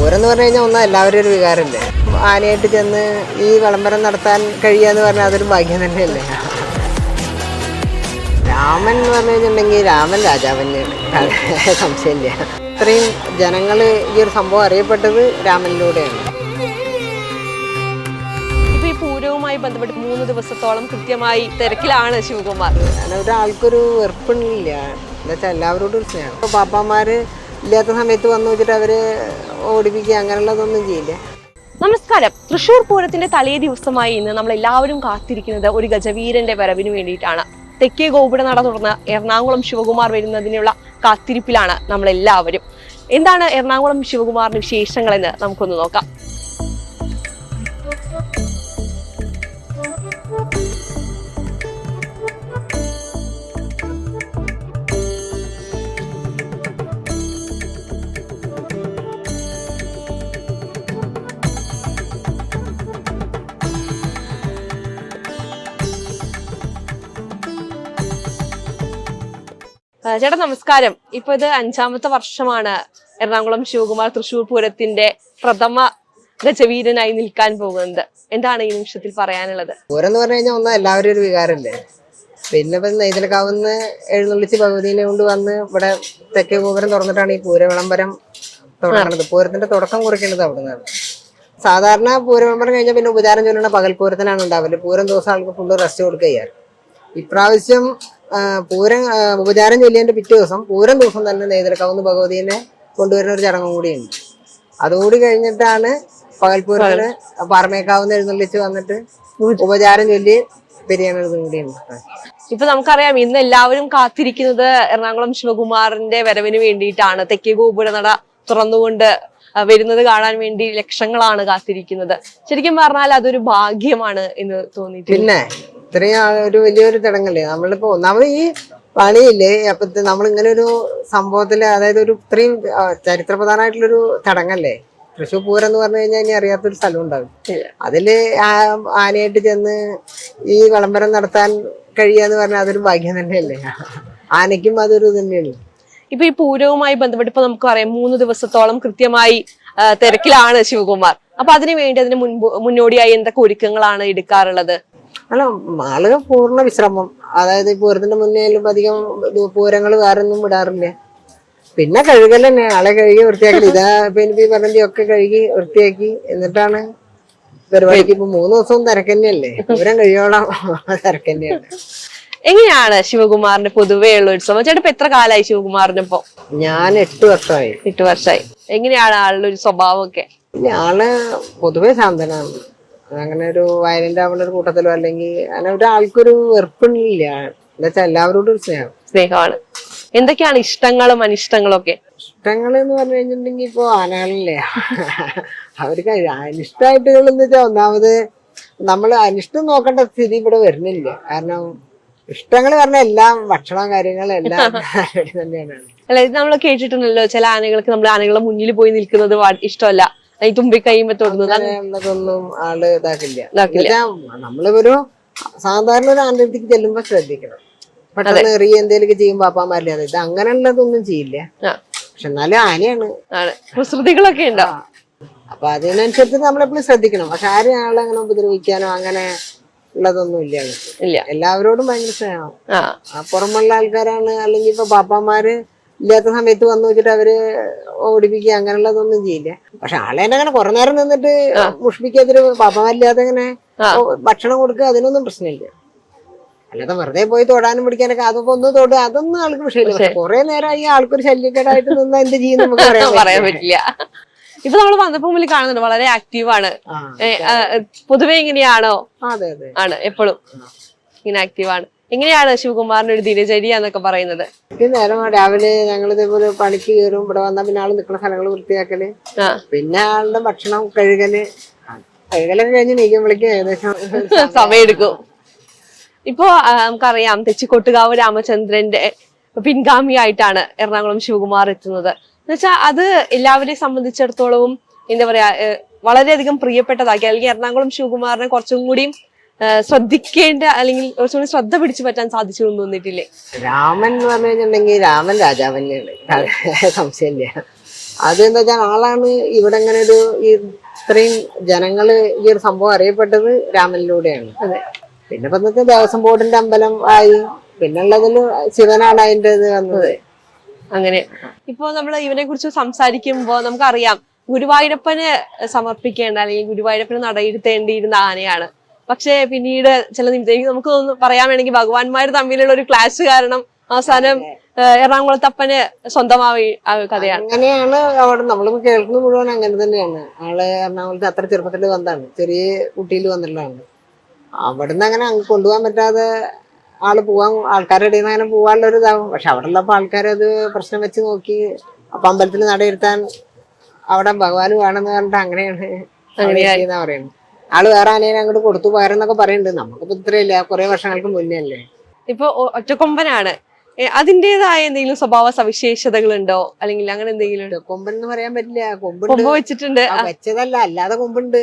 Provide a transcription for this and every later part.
പൂരം എന്ന് പറഞ്ഞു കഴിഞ്ഞാൽ ഒന്നും എല്ലാവരും ഒരു വികാരമല്ലേ ആനയായിട്ട് ചെന്ന് ഈ വിളംബരം നടത്താൻ കഴിയാന്ന് പറഞ്ഞാൽ അതൊരു ഭാഗ്യം തന്നെയല്ലേ. രാമൻ എന്ന് പറഞ്ഞു കഴിഞ്ഞിട്ടുണ്ടെങ്കിൽ രാമൻ രാജാവ് തന്നെയാണ്. സംശയമില്ല. ഇത്രയും ജനങ്ങൾ ഈ ഒരു സംഭവം അറിയപ്പെട്ടത് രാമനിലൂടെയാണ്. പൂരവുമായി ബന്ധപ്പെട്ട് മൂന്ന് ദിവസത്തോളം കൃത്യമായി തിരക്കിലാണ് ശിവകുമാർ. ഒരാൾക്കൊരു വെറുപ്പില്ല എന്താ വെച്ചാൽ എല്ലാവരോടും സ്നേഹം. ഇപ്പോൾ പാപ്പാമാര് ഇല്ലാത്ത സമയത്ത് വന്നു വെച്ചിട്ട് അവർ ഓടിപ്പിക്കുക അങ്ങനെയുള്ളതൊന്നും ചെയ്യില്ല. നമസ്കാരം. തൃശൂർ പൂരത്തിന്റെ തലേ ദിവസമായി ഇന്ന് നമ്മൾ എല്ലാവരും കാത്തിരിക്കുന്നത് ഒരു ഗജവീരന്റെ വരവിന് വേണ്ടിയിട്ടാണ്. തെക്കേ ഗോപുര നട തുറന്ന് എറണാകുളം ശിവകുമാർ വരുന്നതിനുള്ള കാത്തിരിപ്പിലാണ് നമ്മളെല്ലാവരും. എന്താണ് എറണാകുളം ശിവകുമാറിന്റെ വിശേഷങ്ങളെന്ന് നമുക്കൊന്ന് നോക്കാം. ചേട്ടാ നമസ്കാരം. ഇപ്പൊ ഇത് അഞ്ചാമത്തെ വർഷമാണ് എറണാകുളം ശിവകുമാർ തൃശൂർ പൂരത്തിന്റെ പ്രഥമ ഗജവീരനായി നിൽക്കാൻ പോകുന്നത്. എന്താണ് ഈ നിമിഷത്തിൽ പറയാനുള്ളത്? പൂരം എന്ന് പറഞ്ഞു കഴിഞ്ഞാൽ ഒന്നും എല്ലാവരും ഒരു വികാരമല്ലേ പിന്നെ ഇപ്പം നെയ്തലക്കാവുന്ന എഴുന്നള്ളിച്ച് ഭഗവതിനെ കൊണ്ട് വന്ന് ഇവിടെ തെക്കേ ഗോപുരം തുറന്നിട്ടാണ് ഈ പൂര വിളംബരം തുടങ്ങുന്നത്. പൂരത്തിന്റെ തുടക്കം കുറിക്കേണ്ടത് അവിടെ നിന്നാണ് സാധാരണ പൂര വിളംബരം കഴിഞ്ഞാൽ പിന്നെ ഉപചാരം ചൊല്ലുന്ന പകൽപൂരത്തിനാണ് ഉണ്ടാവൽ. പൂരം ദിവസം ആൾക്ക് ഫുള്ള് റെസ്റ്റ് കൊടുക്കുക ഇപ്രാവശ്യം പൂരം ഉപചാരം ചൊല്ലിയതിന്റെ പിറ്റേ ദിവസം പൂരം ദിവസം തന്നെ നെയ്തെടുക്കാവുന്ന ഭഗവതിനെ കൊണ്ടുവരുന്ന ഒരു ചടങ്ങും കൂടിയുണ്ട്. അതുകൂടി കഴിഞ്ഞിട്ടാണ് പകൽപൂരത്തിന് പാറമേക്കാവുന്ന എഴുന്നള്ളിച്ച് വന്നിട്ട് ഉപചാരം ചൊല്ലി കൂടിയുണ്ട്. ഇപ്പൊ നമുക്കറിയാം ഇന്ന് എല്ലാവരും കാത്തിരിക്കുന്നത് എറണാകുളം ശിവകുമാറിന്റെ വരവിന് വേണ്ടിയിട്ടാണ്. തെക്കേ ഗോപുര നട തുറന്നുകൊണ്ട് വരുന്നത് കാണാൻ വേണ്ടി ലക്ഷങ്ങളാണ് കാത്തിരിക്കുന്നത്. ശരിക്കും പറഞ്ഞാൽ അതൊരു ഭാഗ്യമാണ് എന്ന് തോന്നിയിട്ടുണ്ട്. പിന്നെ ഇത്രയും ഒരു വലിയൊരു ചടങ്ങല്ലേ നമ്മളിപ്പോ ഒന്നാമത് ഈ പണിയില്ലേ അപ്പൊ നമ്മളിങ്ങനെ ഒരു സംഭവത്തിൽ അതായത് ഒരു ഇത്രയും ചരിത്ര ചരിത്രപ്രധാനമായിട്ടുള്ളൊരു ചടങ്ങല്ലേ തൃശ്ശൂർ പൂരം എന്ന് പറഞ്ഞു കഴിഞ്ഞാൽ ഇനി അറിയാത്തൊരു സ്ഥലം ഉണ്ടാവും അതിൽ ആനയായിട്ട് ചെന്ന് ഈ വിളംബരം നടത്താൻ കഴിയാന്ന് പറഞ്ഞാൽ അതൊരു ഭാഗ്യം തന്നെയല്ലേ? ആനയ്ക്കും അതൊരു തന്നെയാണ് ഇപ്പൊ ഈ പൂരവുമായി ബന്ധപ്പെട്ട് ഇപ്പൊ നമുക്ക് പറയാം മൂന്ന് ദിവസത്തോളം കൃത്യമായി തിരക്കിലാണ് ശിവകുമാർ. അപ്പൊ അതിനു വേണ്ടി അതിന് മുൻപ് മുന്നോടിയായി എന്തൊക്കെ ഒരുക്കങ്ങളാണ് എടുക്കാറുള്ളത്? അല്ല ആളുകൾ പൂർണ വിശ്രമം. അതായത് പൂരത്തിന്റെ മുന്നേ അധികം പൂരങ്ങൾ വേറെ ഒന്നും വിടാറില്ല. പിന്നെ കഴുകൽ തന്നെ ആളെ കഴുകി വൃത്തിയാക്കി ഇതാ പിന്നെ ഈ പറഞ്ഞൊക്കെ കഴുകി വൃത്തിയാക്കി എന്നിട്ടാണ് പരിപാടിക്ക് ഇപ്പൊ മൂന്ന് ദിവസവും തിരക്കന്നെയല്ലേ പൂരം കഴിയോളം തിരക്കന്നെയാണ് എങ്ങനെയാണ് ശിവകുമാറിന്റെ പൊതുവേ ഉള്ള ഉത്സവം? ചേട്ടാ ഇപ്പൊ എത്ര കാലമായി ശിവകുമാറിനിപ്പോ ഞാൻ എട്ട് വർഷമായി. എട്ട് വർഷമായി. എങ്ങനെയാണ് ആളുടെ ഒരു സ്വഭാവമൊക്കെ? ആൾ പൊതുവെ ശാന്തനാണ്. അങ്ങനെ ഒരു വയലന്റ് ആവുന്ന ഒരു കൂട്ടത്തിലോ അല്ലെങ്കിൽ അങ്ങനെ ഒരാൾക്കൊരു വെറുപ്പില്ല എന്നുവെച്ചാൽ എല്ലാവരോടും ഒരു സ്നേഹം. സ്നേഹമാണ്. എന്തൊക്കെയാണ് ഇഷ്ടങ്ങളും അനിഷ്ടങ്ങളും ഒക്കെ? ഇഷ്ടങ്ങൾ എന്ന് പറഞ്ഞു കഴിഞ്ഞിട്ടുണ്ടെങ്കിൽ ഇപ്പൊ ആനകളില്ലേ? അവർക്ക് അനിഷ്ടമായിട്ടുകൾ എന്ന് വെച്ചാൽ ഒന്നാമത് നമ്മൾ അനിഷ്ടം നോക്കേണ്ട സ്ഥിതി ഇവിടെ വരുന്നില്ല. കാരണം ഇഷ്ടങ്ങൾ പറഞ്ഞ എല്ലാം ഭക്ഷണം കാര്യങ്ങളും എല്ലാം ഇവിടെ തന്നെയാണ്. അല്ല ഇത് നമ്മൾ കേട്ടിട്ടുണ്ടല്ലോ ചില ആനകൾക്ക് നമ്മൾ ആനകളുടെ മുന്നിൽ പോയി നിൽക്കുന്നത് ഇഷ്ടമല്ല. ഈ തുമ്പി കഴിയുമ്പോ തൊടുന്നത് ആൾ ഇതാക്കില്ല. എന്നുവെച്ചാ സാധാരണ ഒരു ആനടുത്തേക്ക് ചെല്ലുമ്പോ ശ്രദ്ധിക്കണം. പെട്ടെന്ന് എറിയ എന്തെങ്കിലും ചെയ്യുമ്പോ അപ്പാമാരില്ല ഇത് അങ്ങനെയുള്ളതൊന്നും ചെയ്യില്ല. പക്ഷെ എന്നാലും ആനയാണ്. കുസൃതികളൊക്കെ ഉണ്ടോ? അപ്പൊ അതിനനുസരിച്ച് നമ്മളെപ്പോഴും ശ്രദ്ധിക്കണം. പക്ഷെ ആരും ആളെ അങ്ങനെ ഉപദ്രവിക്കാനോ അങ്ങനെ ഉള്ളതൊന്നും ഇല്ല. ഇല്ല. എല്ലാവരോടും ഭയങ്കര സ്നേഹം പുറമുള്ള ആൾക്കാരാണ്. അല്ലെങ്കിൽ ഇപ്പൊ പാപ്പാമാര് ഇല്ലാത്ത സമയത്ത് വന്നു വെച്ചിട്ട് അവർ ഓടിപ്പിക്കുക അങ്ങനെയുള്ളതൊന്നും ചെയ്യില്ല. പക്ഷെ ആളെ തന്നെ അങ്ങനെ കുറെ നേരം നിന്നിട്ട് മുഷിപ്പിക്കാത്തൊരു പാപ്പമാരില്ലാതെ അങ്ങനെ ഭക്ഷണം കൊടുക്കുക അതിനൊന്നും പ്രശ്നമില്ല. അല്ലാതെ വെറുതെ പോയി തൊടാനും പിടിക്കാനൊക്കെ അതൊക്കെ ഒന്ന് തൊടുക അതൊന്നും ആൾക്ക് വിഷയമില്ല. പക്ഷെ കുറെ നേരമായി ആൾക്കൊരു ശല്യക്കേടായിട്ട് നിന്നാ എന്ത് ചെയ്യും നമുക്ക് പറയാൻ പറ്റില്ല. ഇപ്പൊ നമ്മൾ വന്നപ്പോൾ കാണുന്നുണ്ട് വളരെ ആക്റ്റീവാണ് ആണ്. പൊതുവെ ഇങ്ങനെയാണോ? ആണ് എപ്പോഴും ഇങ്ങനെ ആക്റ്റീവാണ് എങ്ങനെയാണ് ശിവകുമാറിന്റെ ഒരു ദിനചര്യ എന്നൊക്കെ പറയുന്നത്? നേരം രാവിലെ ഞങ്ങൾ ഇതേപോലെ പണിക്ക് കയറും ഇവിടെ വന്നാൽ പിന്നെ ആൾ നിൽക്കുന്ന സ്ഥലങ്ങൾ വൃത്തിയാക്കൽ. പിന്നെ ആളുടെ ഭക്ഷണം കഴുകൽ. കഴുകലൊക്കെ കഴിഞ്ഞ് നീക്കുമ്പോഴേക്കും ഏകദേശം സമയമെടുക്കും ഇപ്പോ നമുക്കറിയാം തെച്ചിക്കോട്ടുകാവ് രാമചന്ദ്രന്റെ പിൻഗാമിയായിട്ടാണ് എറണാകുളം ശിവകുമാർ എത്തുന്നത്. എന്നുവെച്ചാൽ അത് എല്ലാവരെയും സംബന്ധിച്ചിടത്തോളവും എന്താ പറയാ വളരെയധികം പ്രിയപ്പെട്ടതാക്കി. അല്ലെങ്കിൽ എറണാകുളം ശിവകുമാറിനെ കുറച്ചും കൂടി ഏഹ്, ശ്രദ്ധിക്കേണ്ട അല്ലെങ്കിൽ കുറച്ചുകൂടി ശ്രദ്ധ പിടിച്ചു പറ്റാൻ സാധിച്ചു എന്ന് തോന്നിയിട്ടില്ലേ? രാമൻ എന്ന് പറഞ്ഞു കഴിഞ്ഞിട്ടുണ്ടെങ്കിൽ രാമൻ രാജാവ് തന്നെയാണ് സംശയമില്ല. അതെന്താ വെച്ചാൽ ആളാണ് ഇവിടെ ഇങ്ങനെ ഒരു ഈ ഇത്രയും ജനങ്ങൾ ഈ ഒരു സംഭവം അറിയപ്പെട്ടത് രാമനിലൂടെയാണ്. അതെ. പിന്നെ ഇപ്പൊ ദേവസ്വം ബോർഡിന്റെ അമ്പലം ആയി. പിന്നെ ഉള്ളതിൽ ശിവനാണ് അതിന്റെ ഇത് വന്നത് അങ്ങനെ. ഇപ്പോ നമ്മൾ ഇവനെ കുറിച്ച് സംസാരിക്കുമ്പോ നമുക്കറിയാം ഗുരുവായൂരപ്പന് സമർപ്പിക്കേണ്ട അല്ലെങ്കിൽ ഗുരുവായൂരപ്പന് നടയിരുത്തേണ്ടിയിരുന്ന ആനയാണ് പക്ഷെ പിന്നീട് ചില നിമിഷം നമുക്ക് തോന്നുന്നു പറയാൻ വേണമെങ്കിൽ ഭഗവാന്മാർ തമ്മിലുള്ള ഒരു ക്ലാഷ് കാരണം അവസാനം എറണാകുളത്തപ്പന് സ്വന്തമാവി കഥയാണ്. അങ്ങനെയാണ് അവിടെ നമ്മൾ കേൾക്കുന്നത് മുഴുവൻ അങ്ങനെ തന്നെയാണ്. ആൾ എറണാകുളത്ത് അത്ര ചെറുപ്പത്തിൽ വന്നതാണ്. ചെറിയ കുട്ടിയിൽ വന്നിട്ടുള്ളതാണ്. അവിടുന്ന് അങ്ങനെ അങ്ങ് കൊണ്ടുപോകാൻ പറ്റാതെ ആൾ പോവാൻ ആൾക്കാരുടെ ഇടയിൽ നിന്ന് അങ്ങനെ പോകാനുള്ള ഒരു ഇതാവും. പക്ഷെ അവിടെ ഉള്ളപ്പോ ആൾക്കാരത് പ്രശ്നം വെച്ച് നോക്കി അപ്പൊ അമ്പലത്തിൽ നടയിരുത്താൻ അവിടെ ഭഗവാൻ വേണമെന്ന് പറഞ്ഞിട്ട് അങ്ങനെയാണ് അങ്ങനെയായി. പറയുന്നത്. ആൾ വേറെ ആനേനെ അങ്ങോട്ട് കൊടുത്തു പോയെന്നൊക്കെ പറയുന്നുണ്ട് നമുക്കിപ്പോ ഇത്രയല്ല. കുറെ വർഷങ്ങൾക്ക് മുന്നേ അല്ലേ ഇപ്പൊ ഒറ്റക്കൊമ്പനാണ്. അതിന്റേതായ എന്തെങ്കിലും സ്വഭാവ സവിശേഷതകൾ ഉണ്ടോ അല്ലെങ്കിൽ അങ്ങനെ എന്തെങ്കിലും? ഉണ്ടോ? കൊമ്പൻ എന്ന് പറയാൻ പറ്റില്ല. കൊമ്പ് വെച്ചിട്ടുണ്ട്. വെച്ചതല്ല. അല്ലാതെ കൊമ്പുണ്ട്.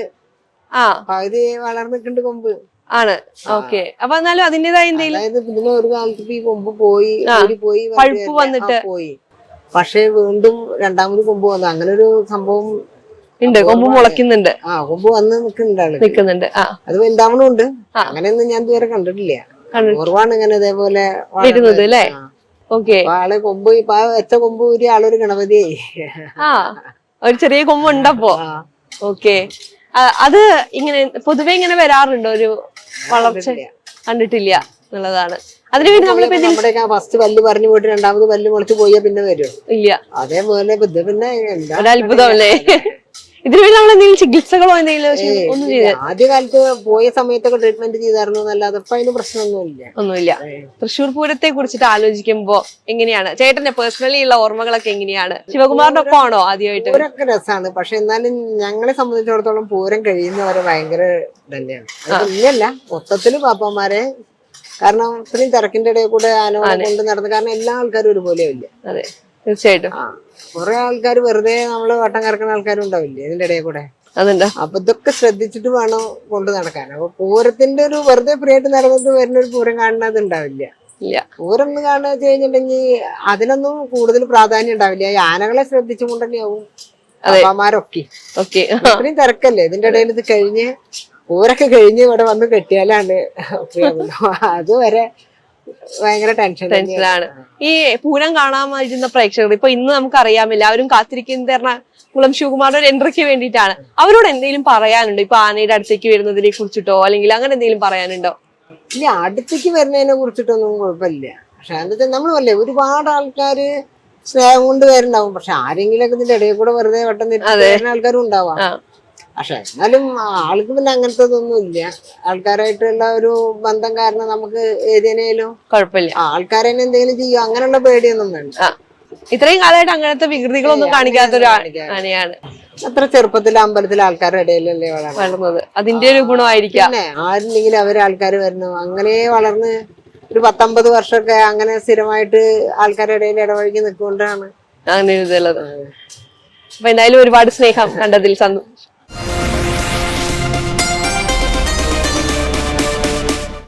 ആ. പകുതി വളർന്നിട്ടുണ്ട് കൊമ്പ്. ആണ്. ഓക്കെ. അപ്പൊ എന്നാലും അതിന്റേതായ എന്തെങ്കിലും? അതായത് ഇതിന് ഒരു കാലത്ത് ഈ കൊമ്പ് പോയി പോയി പഴുപ്പ് വന്നിട്ട്. പോയി. പക്ഷെ വീണ്ടും രണ്ടാമത് കൊമ്പ് വന്നു. അങ്ങനെ ഒരു സംഭവം ഉണ്ട്. കൊമ്പ് മുളയ്ക്കുന്നുണ്ട്. ആ കൊമ്പ് വന്ന് നിൽക്കുന്നുണ്ട്. ആൾ ആ. അത് വലുതാവണുണ്ട്. അങ്ങനെയൊന്നും ഞാൻ ഇതുവരെ കണ്ടിട്ടില്ല. കുറവാണ് ഇങ്ങനെ ഇതേപോലെ വരുന്നത് അല്ലേ? ഓക്കെ. ആൾ കൊമ്പ് ഇപ്പൊ വെച്ച കൊമ്പ് ഒരു ആളൊരു ഗണപതിയായി. ആ. ഒരു ചെറിയ കൊമ്പ് ഉണ്ടപ്പോ ഓക്കെ. അത് ഇങ്ങനെ പൊതുവെ ഇങ്ങനെ വരാറുണ്ടോ? ഒരു വളർച്ച കണ്ടിട്ടില്ല. എന്നുള്ളതാണ്. അതിനുവേണ്ടി നമ്മളിപ്പോ നമ്മുടെയൊക്കെ ഫസ്റ്റ് പല്ല് പറഞ്ഞു പോയിട്ട് രണ്ടാമത് പല്ല് മുളച്ച് പോയാ പിന്നെ വരും. ഇല്ല. അതേപോലെ പിന്നെ എന്താ അത്ഭുതം അല്ലേ? ഇതിനുവേണ്ടി നമ്മൾ എന്തെങ്കിലും ചികിത്സകളോ എന്തെങ്കിലും ചെയ്ത്- ഒന്നും ചെയ്ത് ആദ്യ കാലത്ത് പോയ സമയത്തൊക്കെ ട്രീറ്റ്മെന്റ് ചെയ്തായിരുന്നു എന്നല്ലാതെ ഇപ്പൊ അതിന് പ്രശ്നമൊന്നുമില്ല. ഒന്നുമില്ല. തൃശ്ശൂർ പൂരത്തെ കുറിച്ചിട്ട് ആലോചിക്കുമ്പോ എങ്ങനെയാണ്? ചേട്ടന്റെ പേഴ്സണലി ഉള്ള ഓർമ്മകളൊക്കെ എങ്ങനെയാണ്? ശിവകുമാറിന്റെ ആണോ ആദ്യമായിട്ട്? ഒരൊക്കെ രസമാണ്. പക്ഷെ എന്നാലും ഞങ്ങളെ സംബന്ധിച്ചിടത്തോളം പൂരം കഴിയുന്നവരെ ഭയങ്കര തന്നെയാണ് ഇല്ലല്ല. മൊത്തത്തിൽ പാപ്പന്മാരെ കാരണം ഇത്രയും തിരക്കിന്റെ ഇടയിൽ കൂടെ ആനകളെ കൊണ്ട് നടന്നു കാരണം എല്ലാ ആൾക്കാരും ഒരുപോലെ ഇല്ല. അതെ. തീർച്ചയായിട്ടും. കുറെ ആൾക്കാർ വെറുതെ നമ്മൾ വട്ടം കറക്കുന്ന ആൾക്കാരും ഉണ്ടാവില്ലേ ഇതിന്റെ ഇടയിൽ കൂടെ? അതുണ്ട്. അപ്പൊ ഇതൊക്കെ ശ്രദ്ധിച്ചിട്ട് വേണം കൊണ്ട് നടക്കാൻ. അപ്പൊ പൂരത്തിന്റെ ഒരു വെറുതെ പ്രിയായിട്ട് നടന്നിട്ട് വരുന്ന ഒരു പൂരം കാണുന്നത് ഉണ്ടാവില്ല. പൂരം എന്ന് കാണുക വെച്ച് കഴിഞ്ഞിട്ടുണ്ടെങ്കിൽ അതിനൊന്നും കൂടുതൽ പ്രാധാന്യം ഉണ്ടാവില്ല. ആനകളെ ശ്രദ്ധിച്ചുകൊണ്ട് തന്നെയാവും അപ്പന്മാരൊക്കെ ഓക്കെ. ഇത്രയും തിരക്കല്ലേ? ഇതിന്റെ ഇടയിൽ ഇത് കഴിഞ്ഞ് പൂരൊക്കെ കഴിഞ്ഞ് ഇവിടെ വന്ന് കെട്ടിയാലാണ് അതുവരെ ഭയങ്കര ടെൻഷൻ ടെൻഷനാണ് ഈ പൂരം കാണാമായിരുന്ന പ്രേക്ഷകർ ഇപ്പൊ ഇന്ന് നമുക്കറിയാം എല്ലാവരും കാത്തിരിക്കുന്നത് കുളം ശിവകുമാറിന്റെ ഒരു എൻട്രിക്ക് വേണ്ടിയിട്ടാണ്. അവരോട് എന്തെങ്കിലും പറയാനുണ്ടോ? ഇപ്പൊ ആനയുടെ അടുത്തേക്ക് വരുന്നതിനെ കുറിച്ചിട്ടോ അല്ലെങ്കിൽ അങ്ങനെ എന്തെങ്കിലും പറയാനുണ്ടോ? ഇല്ല അടുത്തേക്ക് വരുന്നതിനെ കുറിച്ചിട്ടൊന്നും കുഴപ്പമില്ല. പക്ഷെ എന്താ നമ്മൾ പറയാം ഒരുപാട് ആൾക്കാര് സ്നേഹം കൊണ്ട് വരുന്നുണ്ടാവും. പക്ഷെ ആരെങ്കിലും ഒക്കെ ഇതിന്റെ ഇടയിൽ കൂടെ വെറുതെ വട്ടം തിരിച്ച് ആൾക്കാരും ഉണ്ടാവാം. പക്ഷെ എന്നാലും ആൾക്ക് പിന്നെ അങ്ങനത്തെ ഇതൊന്നും ഇല്ല. ആൾക്കാരായിട്ടുള്ള ഒരു ബന്ധം കാരണം നമുക്ക് ഏതിനേലും കുഴപ്പമില്ല. ആൾക്കാരെ എന്തെങ്കിലും ചെയ്യും അങ്ങനെയുള്ള പേടിയൊന്നും വേണ്ട. ഇത്രയും കാലമായിട്ട് അങ്ങനത്തെ വികൃതികളൊന്നും കാണിക്കാത്ത ഒരു ആനയാണ്. അത്ര ചെറുപ്പത്തിൽ അമ്പലത്തിലെ ആൾക്കാരുടെ ഇടയിലല്ലേ വളർന്നത്? അതിന്റെ ഒരു ഗുണമായിരിക്കാം. ആരുണ്ടെങ്കിലും അവർ ആൾക്കാർ വരുന്നു അങ്ങനെ വളർന്ന് ഒരു പത്തൊമ്പത് വർഷമൊക്കെ അങ്ങനെ സ്ഥിരമായിട്ട് ആൾക്കാരുടെ ഇടയിൽ ഇടവഴിക്ക് നിൽക്കൊണ്ടാണ് അങ്ങനെ എഴുതുള്ളത് അപ്പൊ എന്തായാലും ഒരുപാട് സ്നേഹം കണ്ടതിൽ സന്തോഷം.